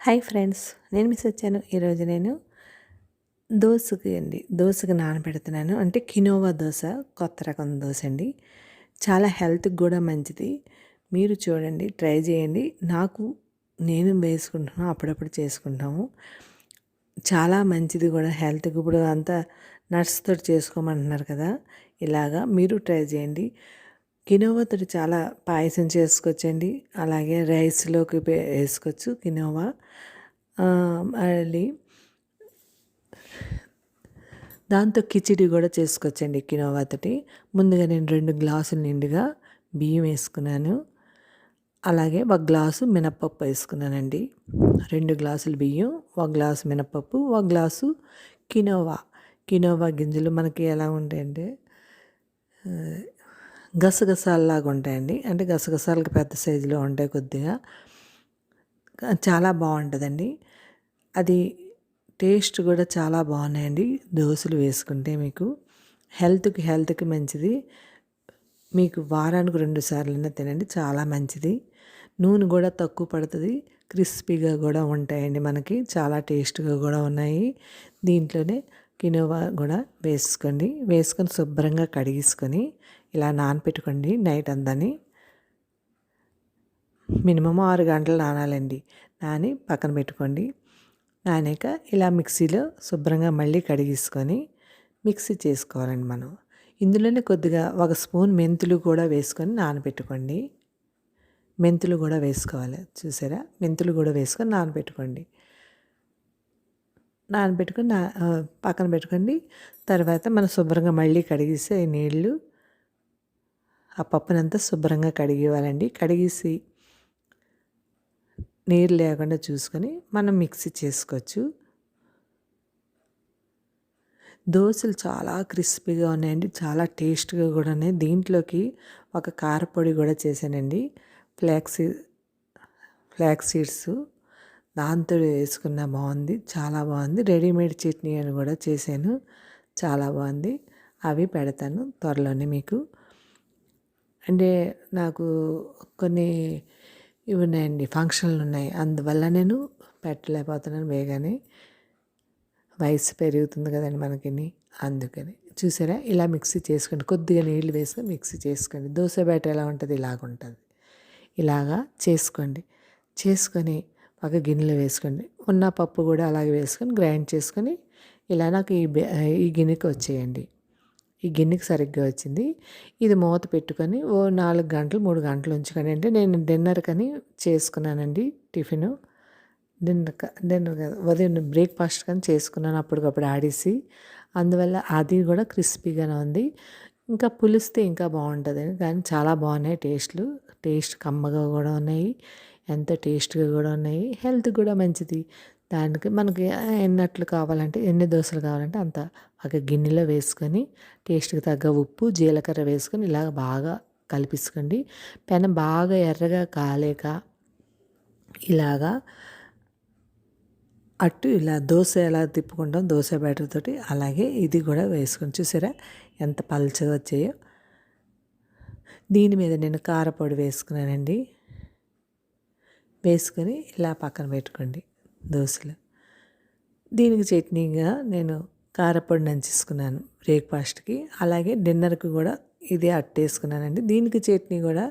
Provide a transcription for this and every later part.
Hi friends నేను miss వచ్చాను. ఈరోజు నేను దోశకి అండి. దోశకి నానబెడుతున్నాను. అంటే కినోవా దోశ కొత్త రకం దోశ అండి. చాలా హెల్త్కి కూడా మంచిది. మీరు చూడండి ట్రై చేయండి. నాకు నేను వేసుకుంటున్నాను అప్పుడప్పుడు చేసుకుంటాము. చాలా మంచిది కూడా హెల్త్కి ఇప్పుడు అంతా నట్స్తో చేసుకోమంటున్నారు కదా. ఇలాగా మీరు ట్రై చేయండి. కినోవా తోటి చాలా పాయసం చేసుకోవచ్చండి అలాగే రైస్లోకి వేసుకోవచ్చు కినోవా. మళ్ళీ దాంతో కిచిడి కూడా చేసుకోవచ్చండి కినోవాతోటి ముందుగా నేను రెండు గ్లాసులు నిండుగా బియ్యం వేసుకున్నాను. అలాగే ఒక గ్లాసు మినప్పప్పు వేసుకున్నానండి. రెండు గ్లాసులు బియ్యం ఒక గ్లాసు మినప్పప్పు ఒక గ్లాసు కినోవా. కినోవా గింజలు మనకి ఎలా ఉంటాయంటే గసగసాలలాగా ఉంటాయండి అంటే గసగసాలకి పెద్ద సైజులో ఉంటాయి కొద్దిగా. చాలా బాగుంటుందండి అది టేస్ట్ కూడా చాలా బాగున్నాయండి దోశలు వేసుకుంటే మీకు. హెల్త్కి హెల్త్కి మంచిది. మీకు వారానికి రెండు సార్లైనా తినండి చాలా మంచిది. నూనె కూడా తక్కువ పడుతుంది. క్రిస్పీగా కూడా ఉంటాయండి మనకి. చాలా టేస్ట్గా కూడా ఉన్నాయి. దీంట్లోనే కినోవా కూడా వేసుకోండి. వేసుకొని శుభ్రంగా కడిగేసుకొని ఇలా నానపెట్టుకోండి నైట్ అందని. మినిమం ఆరు గంటలు నానాలండి. నాని పక్కన పెట్టుకోండి. నానాక ఇలా మిక్సీలో శుభ్రంగా మళ్ళీ కడిగేసుకొని మిక్సీ చేసుకోవాలండి మనం. ఇందులోనే కొద్దిగా ఒక స్పూన్ మెంతులు కూడా వేసుకొని నానబెట్టుకోండి మెంతులు కూడా వేసుకోవాలి. చూసారా? మెంతులు కూడా వేసుకొని నానబెట్టుకోండి నానబెట్టుకొని నా పక్కన పెట్టుకోండి. తర్వాత మనం శుభ్రంగా మళ్ళీ కడిగేసి నీళ్ళు ఆ పప్పునంతా శుభ్రంగా కడిగివ్వాలండి కడిగేసి నీరు లేకుండా చూసుకొని మనం మిక్సీ చేసుకోవచ్చు. దోశలు చాలా క్రిస్పీగా ఉన్నాయండి. చాలా టేస్ట్గా కూడా ఉన్నాయి. దీంట్లోకి ఒక కారపొడి కూడా చేశానండి. ఫ్లాక్సీ ఫ్లాక్స్ సీడ్స్ దాంతో వేసుకున్న బాగుంది. చాలా బాగుంది. రెడీమేడ్ చట్నీ అని కూడా చేశాను. చాలా బాగుంది. అవి పెడతాను త్వరలోనే మీకు. అంటే నాకు కొన్ని ఇవి ఉన్నాయండి ఫంక్షన్లు ఉన్నాయి. అందువల్ల నేను పెట్టలేకపోతున్నాను వేగానే. వయసు పెరుగుతుంది కదండి మనకి అందుకని. చూసారా? ఇలా మిక్సీ చేసుకోండి. కొద్దిగా నీళ్ళు వేసుకొని మిక్సీ చేసుకోండి. దోశ బయట ఎలా ఉంటుంది? ఇలాగ ఉంటుంది. ఇలాగా చేసుకోండి. చేసుకొని ఒక గిన్నెలో వేసుకోండి. ఉన్న పప్పు కూడా అలాగే వేసుకొని గ్రైండ్ చేసుకొని ఇలా నాకు ఈ ఈ గిన్నెకి వచ్చేయండి. ఈ గిన్నెకి సరిగ్గా వచ్చింది. ఇది మూత పెట్టుకొని ఓ నాలుగు గంటలు మూడు గంటలు ఉంచుకొని అంటే నేను డిన్నర్ కని చేసుకున్నానండి టిఫిన్. డిన్నర్ డిన్నర్ కదా ఉదయం బ్రేక్ఫాస్ట్ కానీ చేసుకున్నాను అప్పటికప్పుడు ఆడేసి. అందువల్ల అది కూడా క్రిస్పీగానే ఉంది. ఇంకా పులిస్తే ఇంకా బాగుంటుంది. కానీ చాలా బాగున్నాయి టేస్ట్లు. టేస్ట్ కమ్మగా కూడా ఉన్నాయి. ఎంత టేస్ట్గా కూడా ఉన్నాయి. హెల్త్ కూడా మంచిది. దానికి మనకి ఎన్నట్లు కావాలంటే ఎన్ని దోశలు కావాలంటే అంత. ఒక గిన్నెలో వేసుకొని టేస్ట్కి తగ్గ ఉప్పు జీలకర్ర వేసుకొని ఇలా బాగా కలిపించుకోండి పెనం బాగా ఎర్రగా కాలేక ఇలాగా అట్టు ఇలా దోశ ఎలా తిప్పుకుంటాం దోశ బ్యాటర్ తోటి అలాగే ఇది కూడా వేసుకొని చూసారా? ఎంత పలుచగా వచ్చాయో. దీని మీద నేను కారపొడి వేసుకున్నానండి. వేసుకొని ఇలా పక్కన పెట్టుకోండి. దోశలు. దీనికి చట్నీగా నేను కారపొడి నంచేసుకున్నాను బ్రేక్ఫాస్ట్కి. అలాగే డిన్నర్కి కూడా ఇదే అట్టేసుకున్నానండి. దీనికి చట్నీ కూడా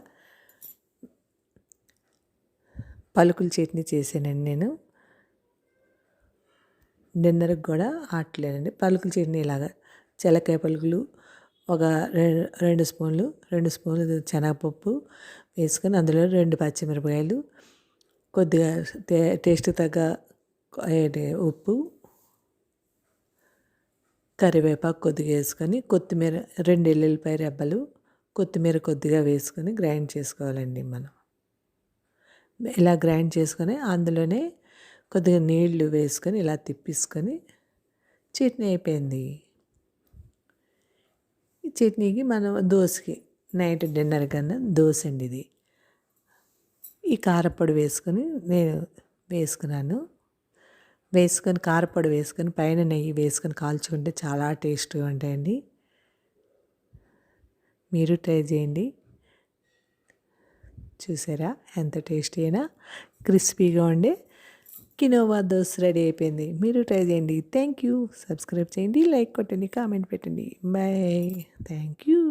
పలుకుల చట్నీ చేశానండి నేను. డిన్నర్కి కూడా ఆటలేనండి. పలుకుల చట్నీ ఇలాగా చిలకాయ పలుకులు ఒక రెండు స్పూన్లు రెండు స్పూన్లు శనగపప్పు వేసుకొని అందులో రెండు పచ్చిమిరపకాయలు కొద్దిగా టే టేస్ట్ తగ్గ ఉప్పు కరివేపాకు కొద్దిగా వేసుకొని కొత్తిమీర రెండు ఎల్లుల్లిపాయ రెబ్బలు కొత్తిమీర కొద్దిగా వేసుకొని గ్రైండ్ చేసుకోవాలండి మనం. ఇలా గ్రైండ్ చేసుకొని అందులోనే కొద్దిగా నీళ్ళు వేసుకొని ఇలా తిప్పించుకొని చట్నీ అయిపోయింది. ఈ చట్నీకి మనం దోశకి నైట్ డిన్నర్ కన్నా దోశ అండి ఇది. ఈ కారపొడి వేసుకొని నేను వేసుకున్నాను. వేసుకొని కారపొడి వేసుకొని పైన నెయ్యి వేసుకొని కాల్చుకుంటే చాలా టేస్ట్గా ఉంటాయండి. మీరు ట్రై చేయండి. చూసారా? ఎంత టేస్టీ అయినా క్రిస్పీగా ఉండే కినోవా దోస్ రెడీ అయిపోయింది. మీరు ట్రై చేయండి. థ్యాంక్ యూ సబ్స్క్రైబ్ చేయండి. లైక్ కొట్టండి. కామెంట్ పెట్టండి. బాయ్. Thank you